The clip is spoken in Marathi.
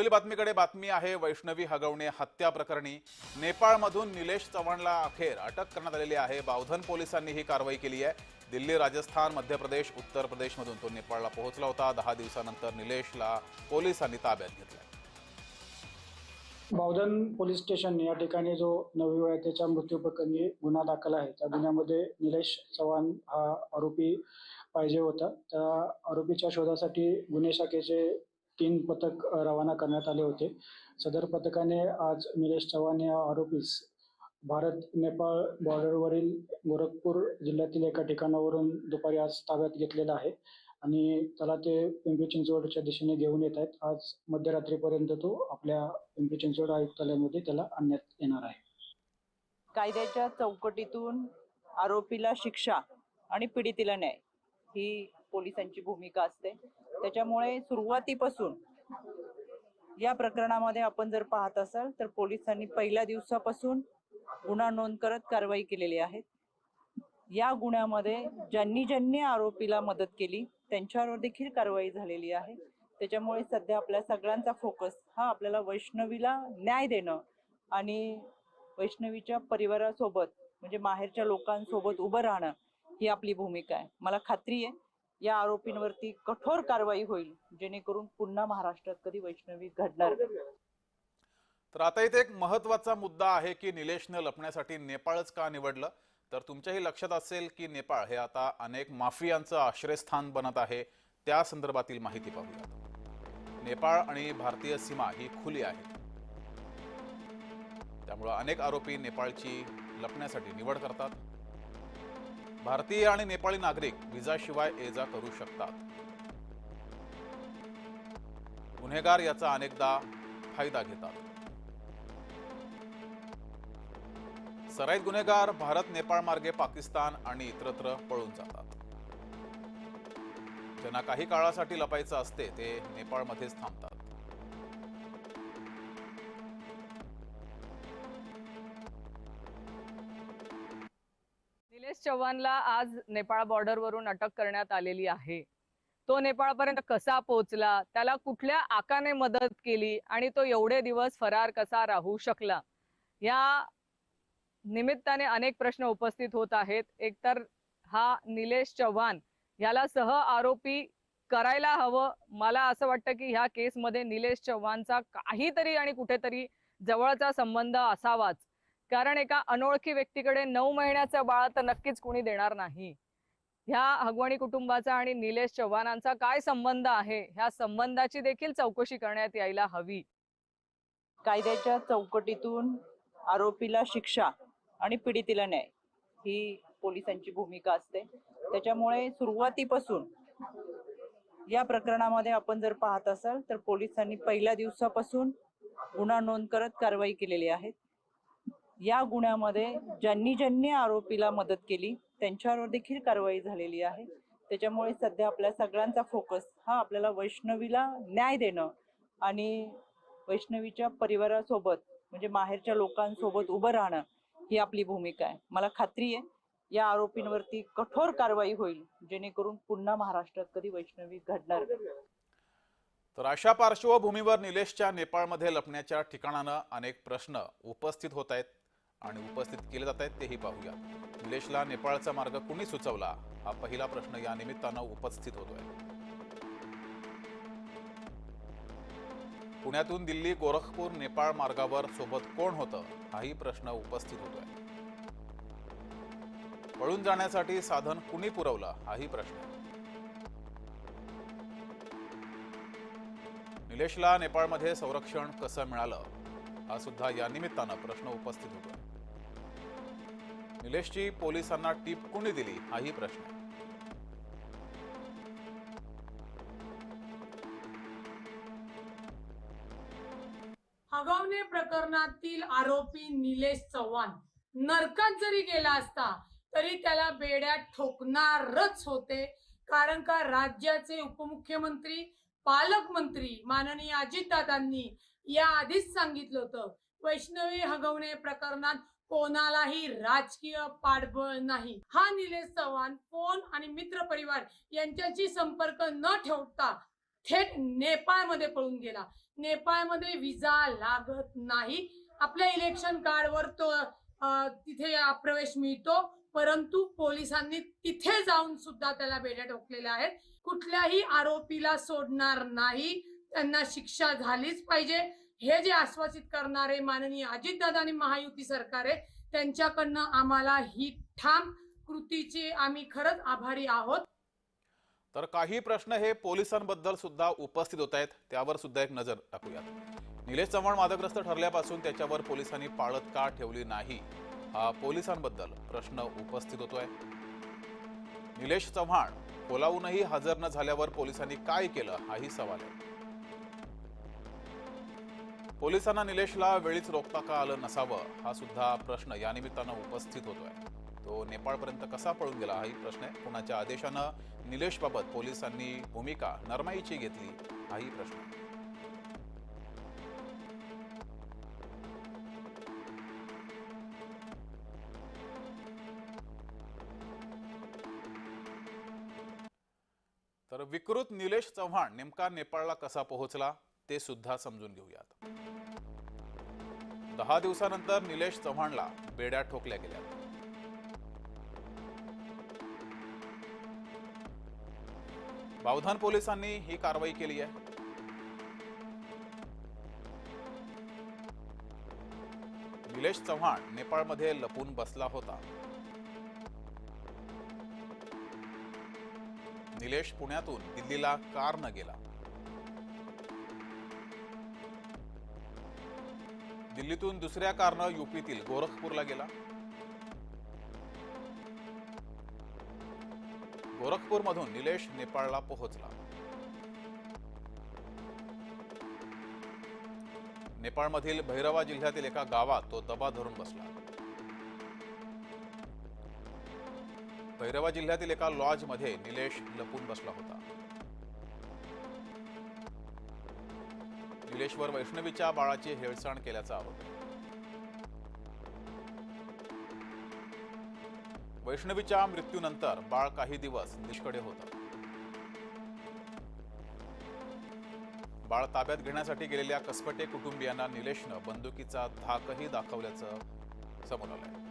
पुढील बातमीकडे बातमी आहे. वैष्णवी हगवणे हत्या प्रकरणी नेपाळमधून निलेश चव्हाणला अखेर अटक करण्यात आलेली आहे. बावधन पोलिसांनी ही कारवाई केली आहे. दिल्ली राजस्थान मध्य प्रदेश उत्तर प्रदेशमधून तो नेपाळला पोहोचला होता. दहा दिवसानंतर निलेशला पोलिसांनी ताब्यात घेतला बावधन पोलीस स्टेशन या ठिकाणी जो नवी वयाच्या मृत्यू प्रकरणी गुन्हा दाखल आहे त्या गुन्ह्यामध्ये निलेश चव्हाण हा आरोपी पाहिजे होता. त्या आरोपीच्या शोधासाठी गुन्हे शाखेचे तीन पथक रवाना करण्यात आले होते. सदर पथकाने आज निलेश चव्हाण या आरोपीस भारत नेपाळ बॉर्डरवरील गोरखपूर जिल्ह्यातील एका ठिकाणावरून दुपारी आज ताब्यात घेतलेला आहे आणि त्याला ते पिंपरी चिंचवडच्या दिशेने घेऊन येत आहेत. आज मध्यरात्रीपर्यंत तो आपल्या पिंपरी चिंचवड आयुक्तालयामध्ये त्याला आणण्यात येणार आहे. कायद्याच्या चौकटीतून आरोपीला शिक्षा आणि पीडितीला न्याय ही पोलिसांची भूमिका असते. त्याच्यामुळे सुरुवातीपासून या प्रकरणामध्ये आपण जर पाहत असाल तर पोलिसांनी पहिल्या दिवसापासून गुन्हा नोंद करत कारवाई केलेली आहे. या गुन्ह्यामध्ये ज्यांनी ज्यांनी आरोपीला मदत केली त्यांच्यावर देखील कारवाई झालेली आहे. त्याच्यामुळे सध्या आपल्या सगळ्यांचा फोकस हा आपल्याला वैष्णवीला न्याय देणं आणि वैष्णवीच्या परिवारासोबत म्हणजे माहेरच्या लोकांसोबत उभं राहणं ही आपली भूमिका आहे. मला खात्री आहे. या आरोपींवरती कठोर कारवाई होईल जेणेकरून पुन्हा महाराष्ट्रात कधी वैष्णवी घडणार तर आता इथे एक महत्त्वाचा मुद्दा आहे की निलेशनं लपण्यासाठी नेपाळच का निवडलं? तर तुमच्याही लक्षात असेल की नेपाळ हे आता अनेक माफियांचं आश्रयस्थान बनत आहे. त्या संदर्भातील माहिती पाहूया. नेपाळ आणि भारतीय सीमा ही खुली आहे. त्यामुळं अनेक आरोपी नेपाळची लपण्यासाठी निवड करतात. भारतीय आणि नेपाळी नागरिक विजाशिवाय ये जा करू शकतात. गुन्हेगार याचा अनेकदा फायदा घेतात. सराईत गुन्हेगार भारत नेपाळ मार्गे पाकिस्तान आणि इतरत्र पळून जातात. ज्यांना काही काळासाठी लपायचं असते ते नेपाळमध्येच थांबतात. चव्हाणला आज नेपाळ बॉर्डरवरून अटक करण्यात आलेली आहे. तो नेपाळपर्यंत कसा पोहोचला? त्याला कुठल्या आकाने मदत केली? आणि तो एवढे दिवस फरार कसा राहू शकला? या निमित्ताने अनेक प्रश्न उपस्थित होत आहेत. एकतर हा निलेश चव्हाण याला सह आरोपी करायला हवं. मला असं वाटतं की ह्या केसमध्ये निलेश चव्हाणचा काहीतरी आणि कुठेतरी जवळचा संबंध असावाच. कारण एका अनोळखी व्यक्तीकडे नऊ महिन्याचं बाळ तर नक्कीच कुणी देणार नाही. ह्या हगवणी कुटुंबाचा आणि निलेश चव्हाणांचा काय संबंध आहे? ह्या संबंधाची देखील चौकशी करण्यात यायला हवी. कायद्याच्या चौकटीतून आरोपीला शिक्षा आणि पीडितीला न्याय ही पोलिसांची भूमिका असते. त्याच्यामुळे सुरुवातीपासून या प्रकरणामध्ये आपण जर पाहत असाल तर पोलिसांनी पहिल्या दिवसापासून गुन्हा नोंद करत कारवाई केलेली आहे. या गुन्ह्यामध्ये ज्यांनी ज्यांनी आरोपीला मदत केली त्यांच्यावर देखील कारवाई झालेली आहे. त्याच्यामुळे सध्या आपल्या सगळ्यांचा फोकस हा आपल्याला वैष्णवीला न्याय देणं आणि वैष्णवीच्या परिवारासोबत म्हणजे माहेरच्या लोकांसोबत उभं राहणं ही आपली भूमिका आहे. मला खात्री आहे या आरोपींवरती कठोर कारवाई होईल जेणेकरून पुन्हा महाराष्ट्रात कधी वैष्णवी घडणार तर अशा पार्श्वभूमीवर निलेशच्या नेपाळमध्ये लपण्याच्या ठिकाणानं अनेक प्रश्न उपस्थित होत आहेत. आणि उपस्थित केले जात आहेत तेही पाहूया. निलेशला नेपाळचा मार्ग कुणी सुचवला? हा पहिला प्रश्न या निमित्तानं उपस्थित होतोय. पुण्यातून दिल्ली गोरखपूर नेपाळ मार्गावर सोबत कोण होतं? हाही प्रश्न उपस्थित होतोय. पळून जाण्यासाठी साधन कुणी पुरवलं? हाही प्रश्न. निलेशला नेपाळमध्ये संरक्षण कसं मिळालं? हा सुद्धा या निमित्तानं प्रश्न उपस्थित होतोय. निलेशची पोलिसांना टीप कुणी दिली हाही प्रश्न आहे. हगवणे प्रकरणातील आरोपी निलेश चव्हाण नरकात जरी गेला असता तरी त्याला बेड्यात ठोकणारच होते कारण का राज्याचे उपमुख्यमंत्री पालकमंत्री माननीय अजितदादांनी या आधीच सांगितलं होतं वैष्णवी हगवणे प्रकरणात कोणालाही राजकीय पाठबळ नाही. हा निलेश चव्हाण फोन आणि मित्र परिवार यांच्याशी संपर्क न ठेवता थेट नेपाळमध्ये पळून गेला. नेपाळमध्ये विजा लागत नाही. आपल्या इलेक्शन कार्डवर तो तिथे प्रवेश मिळतो. परंतु पोलिसांनी तिथे जाऊन सुद्धा त्याला बेड्या ठोकलेल्या आहेत. कुठल्याही आरोपीला सोडणार नाही. त्यांना शिक्षा झालीच पाहिजे. हे जे आश्वासित करणारे माननीय अजितदादा आणि महायुती सरकार आहे त्यांच्याकडनं आम्हाला ही ठाम कृतीचे आम्ही खरंच आभारी आहोत. तर काही प्रश्न हे पोलिसांबद्दल सुद्धा उपस्थित होत आहेत. त्यावर सुद्धा एक नजर टाकूयात. निलेश चव्हाण वादग्रस्त ठरल्यापासून त्याच्यावर पोलिसांनी पाळत का ठेवली नाही? हा पोलिसांबद्दल प्रश्न उपस्थित होतोय. निलेश चव्हाण बोलावूनही हजर न झाल्यावर पोलिसांनी काय केलं? हाही सवाल आहे. पोलिसांना निलेशला वेळीच रोखता का आलं नसावं हा सुद्धा प्रश्न या निमित्तानं उपस्थित होतोय. तो नेपाळपर्यंत कसा पळून गेला हाही प्रश्न आहे. कुणाच्या आदेशानं निलेशबाबत पोलिसांनी भूमिका नरमाईची घेतली हाही प्रश्न आहे. तर विकृत निलेश चव्हाण नेमका नेपाळला कसा पोहोचला? ते सुद्धा समजून घेऊयात. दहा दिवसानंतर निलेश चव्हाणला बेड्या ठोकल्या गेल्या. बावधान पोलिसांनी ही कारवाई केली आहे. निलेश चव्हाण नेपाळमध्ये लपून बसला होता. निलेश पुण्यातून दिल्लीला कार न गेला. दिल्लीतून दुसऱ्या कारनं युपीतील गोरखपूरला गेला. गोरखपूरमधून निलेश नेपाळला पोहोचला. नेपाळमधील भैरवा जिल्ह्यातील एका गावात तो दबा धरून बसला. भैरवा जिल्ह्यातील एका लॉजमध्ये निलेश लपून बसला होता. निलेश्वर वैष्णवीच्या बाळाची हेळसाण केल्याचा आरोप. वैष्णवीच्या मृत्यूनंतर बाळ काही दिवस निष्कडे होतं. बाळ ताब्यात घेण्यासाठी गेलेल्या कसपटे कुटुंबियांना निलेशनं बंदुकीचा धाकही दाखवल्याचं समोर आलंय.